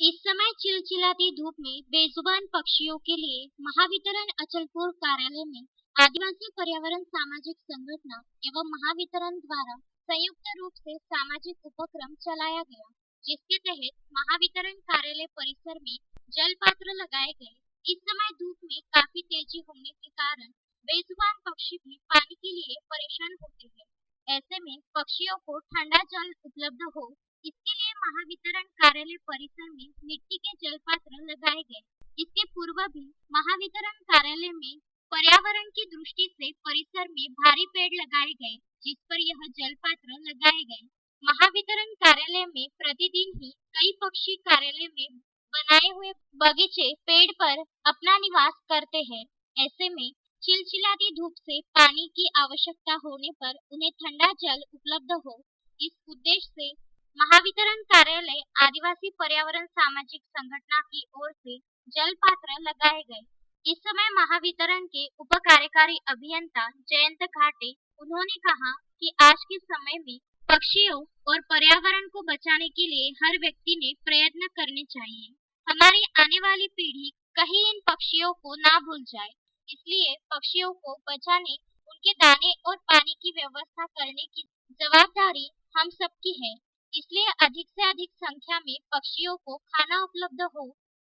इस समय चिलचिलाती धूप में बेजुबान पक्षियों के लिए महावितरण अचलपुर कार्यालय में आदिवासी पर्यावरण सामाजिक संगठन एवं महावितरण द्वारा संयुक्त रूप से सामाजिक उपक्रम चलाया गया, जिसके तहत महावितरण कार्यालय परिसर में जल पात्र लगाए गए। इस समय धूप में काफ़ी तेज़ी होने के कारण बेजुबान पक्षी भी पानी के लिए परेशान होते हैं। ऐसे में पक्षियों को ठंडा जल उपलब्ध हो, इसके महावितरण कार्यालय परिसर में मिट्टी के जल पात्र लगाए गए। इसके पूर्व भी महावितरण कार्यालय में पर्यावरण की दृष्टि से परिसर में भारी पेड़ लगाए गए, जिस पर यह जल पात्र लगाए गए। महावितरण कार्यालय में प्रतिदिन ही कई पक्षी कार्यालय में बनाए हुए बगीचे पेड़ पर अपना निवास करते हैं। ऐसे में चिलचिलाती धूप से पानी की आवश्यकता होने पर उन्हें ठंडा जल उपलब्ध हो। इस उद्देश्य से महावितरण कार्यालय आदिवासी पर्यावरण सामाजिक संगठना की ओर से जल पात्र लगाए गए। इस समय महावितरण के उप कार्यकारी अभियंता जयंत घाटे, उन्होंने कहा कि आज के समय में पक्षियों और पर्यावरण को बचाने के लिए हर व्यक्ति ने प्रयत्न करने चाहिए। हमारी आने वाली पीढ़ी कहीं इन पक्षियों को ना भूल जाए, इसलिए पक्षियों को बचाने, उनके दाने और पानी की व्यवस्था करने की जवाबदारी हम सबकी है। इसलिए अधिक से अधिक संख्या में पक्षियों को खाना उपलब्ध हो,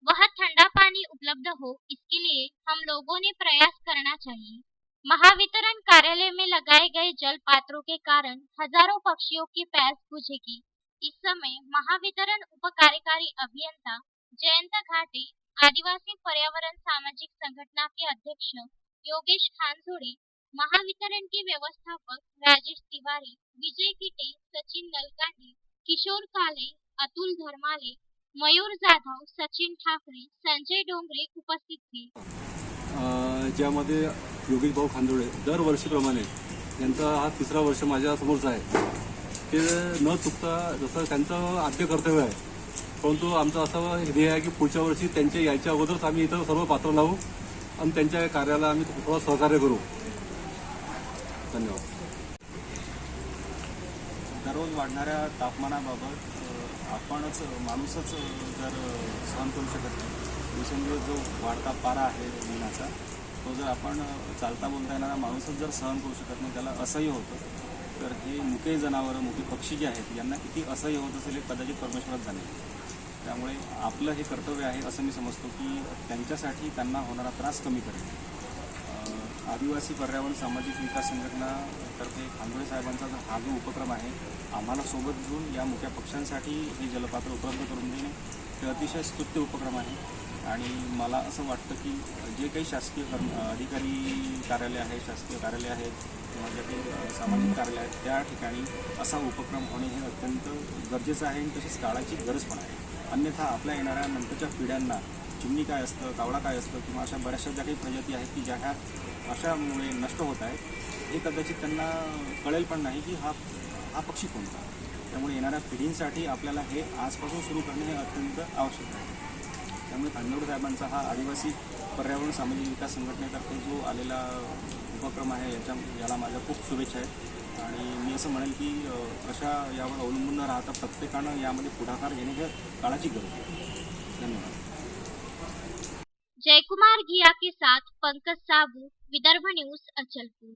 वह ठंडा पानी उपलब्ध हो, इसके लिए हम लोगों ने प्रयास करना चाहिए। महावितरण कार्यालय में लगाए गए जल पात्रों के कारण हज़ारों पक्षियों की प्यास बुझेगी। इस समय महावितरण उप कार्यकारी अभियंता जयंत घाटे, आदिवासी पर्यावरण सामाजिक संगठना के अध्यक्ष योगेश खानजोड़े महावितरण के व्यवस्थापक राजेश तिवारी, विजय किटे, सचिन नलकांडे किशोर काले अतुल धर्माले मयूर जाधव सचिन ठाकरे संजय डोंगरे उपस्थित ज्यामध्ये योगेश भाऊ खांदोळे दरवर्षीप्रमाणे यांचा हा तिसरा वर्ष माझ्या समोरचा आहे. ते न चुकता जसं त्यांचं आद्य कर्तव्य आहे परंतु आमचं असं ध्येय आहे की पुढच्या वर्षी त्यांच्या यायच्या अगोदरच आम्ही इथं सर्व पात्र लावू आणि त्यांच्या कार्याला आम्ही थोडं सहकार्य करू. धन्यवाद. दररोज वाढणाऱ्या तापमानाबाबत आपणच माणूसच जर सहन करू शकत नाही दिवसेंदिवस जो वाढता पारा आहे उन्हाचा तो जर आपण चालता बोलता येणारा माणूसच जर सहन करू शकत नाही त्याला असह्य होतं तर हे मुके जनावरं मुके पक्षी जे आहेत यांना किती असह्य होत असेल हे कदाचित परमेश्वरात जाणेल. त्यामुळे आपलं हे कर्तव्य आहे असं मी समजतो की त्यांच्यासाठी त्यांना होणारा त्रास कमी करेल आदिवासी पर्यावरण सामाजिक विकास संघटनातर्फे खांदोळे साहेबांचा जो हा जो उपक्रम आहे आम्हाला सोबत घेऊन या मोठ्या पक्ष्यांसाठी हे जलपात्र उपलब्ध करून देणे हे अतिशय स्तुत्य उपक्रम आहे. आणि मला असं वाटतं की जे काही शासकीय कर्म अधिकारी कार्यालय आहे शासकीय कार्यालय आहेत किंवा जे काही सामाजिक कार्यालय आहेत त्या ठिकाणी असा उपक्रम होणे हे अत्यंत गरजेचं आहे आणि तशीच काळाची गरज पण आहे. अन्यथा आपल्या येणाऱ्या नंतरच्या पिढ्यांना चिमणी काय असतं कावळा काय असतं किंवा अशा बऱ्याचशा ज्या काही प्रजाती आहेत की ज्या ह्या अशामुळे नष्ट होत आहेत हे कदाचित त्यांना कळेल पण नाही की हा हा पक्षी कोणता. त्यामुळे येणाऱ्या पिढींसाठी आपल्याला हे आजपासून सुरू करणे हे अत्यंत आवश्यक आहे. त्यामुळे खांदोड साहेबांचा हा आदिवासी पर्यावरण सामाजिक विकास संघटनेतर्फे जो आलेला उपक्रम आहे याच्या याला माझ्या खूप शुभेच्छा आहेत. आणि मी असं म्हणेल की कशा अशा यावर अवलंबून न राहता प्रत्येकानं यामध्ये पुढाकार घेणे हे काळाची गरज आहे. धन्यवाद. जयकुमार घिया के साथ पंकज साबू विदर्भ न्यूज़ अचलपुर।